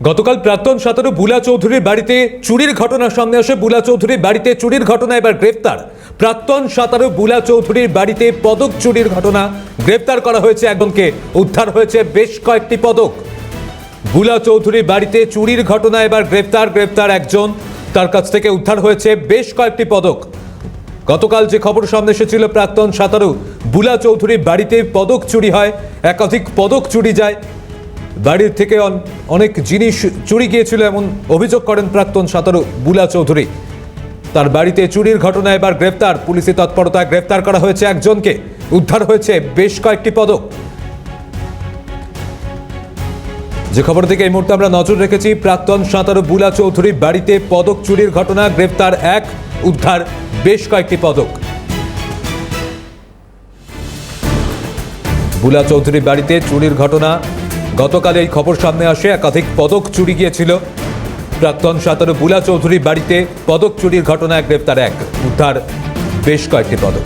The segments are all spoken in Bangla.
গতকাল প্রাক্তন সাঁতারু বুলা চৌধুরীর বাড়িতে চুরির ঘটনা সামনে আসে। বুলা চৌধুরীর বাড়িতে চুরির ঘটনা, এবার গ্রেফতার। প্রাক্তন সাঁতারু বুলা চৌধুরীর বাড়িতে পদক চুরির ঘটনা গ্রেফতার করা হয়েছে, একজনকে উদ্ধার হয়েছে বেশ কয়েকটি পদক। বুলা চৌধুরীর বাড়িতে চুরির ঘটনা, এবার গ্রেফতার গ্রেফতার একজন। তার কাছ থেকে উদ্ধার হয়েছে বেশ কয়েকটি পদক। গতকাল যে খবর সামনে এসেছিল, প্রাক্তন সাঁতারু বুলা চৌধুরীর বাড়িতে পদক চুরি হয়, একাধিক পদক চুরি যায়। বাড়ির থেকে অনেক জিনিস চুরি গিয়েছিল এমন অভিযোগ করেন প্রাক্তন সাঁতারু বুলা চৌধুরী। তার বাড়িতে চুরির ঘটনা এবার গ্রেফতার পুলিশি তৎপরতায় গ্রেফতার করা হয়েছে একজনকে। উদ্ধার হয়েছে বেশ কয়েকটি পদক। যে খবর থেকে এই মুহূর্তে আমরা নজর রেখেছি, প্রাক্তন সাঁতারু বুলা চৌধুরীর বাড়িতে পদক চুরির ঘটনা গ্রেফতার এক, উদ্ধার বেশ কয়েকটি পদক। বুলা চৌধুরীর বাড়িতে চুরির ঘটনা গতকাল এই খবর সামনে আসে। একাধিক পদক চুরি গিয়েছিল। প্রাক্তন সাঁতারু বুলা চৌধুরীর বাড়িতে পদক চুরির ঘটনায় গ্রেফতার এক। উদ্ধার বেশ কয়েকটি পদক।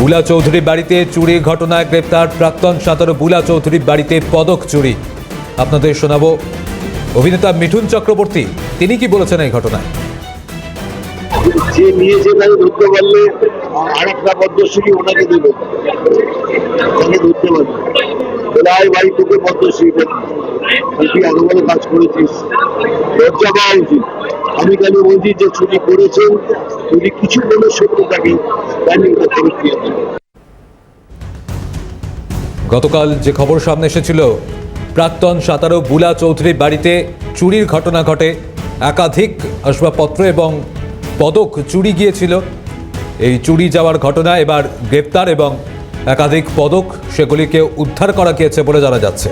বুলা চৌধুরীর বাড়িতে চুরির ঘটনায় গ্রেপ্তার প্রাক্তন সাঁতারু বুলা চৌধুরীর বাড়িতে পদক চুরি। আপনাদের শোনাবো অভিনেতা মিঠুন চক্রবর্তী তিনি কি বলেছেন এই ঘটনায়? যে নিয়েছে তাকে ধরতে পারলে আর একটা পদ্মশ্রী ওনাকে দেবে। তাকে ধরতে পারবে। বলে বাড়ি তোকে পদ্মশ্রী তুই আরও ভালো কাজ করেছিস? লজ্জা পাওয়া উচিত আমি খালি বলছি যে ছুটি করেছেন যদি কিছু কোনো সত্য থাকে তাহলে ফেরত দিয়ে গতকাল যে খবর সামনে এসেছিল প্রাক্তন সাঁতারু বুলা চৌধুরীর বাড়িতে চুরির ঘটনা ঘটে। একাধিক আসবাবপত্র এবং পদক চুরি গিয়েছিল। এই চুরি যাওয়ার ঘটনা এবার গ্রেপ্তার এবং একাধিক পদক সেগুলিকে উদ্ধার করা গিয়েছে বলে জানা যাচ্ছে।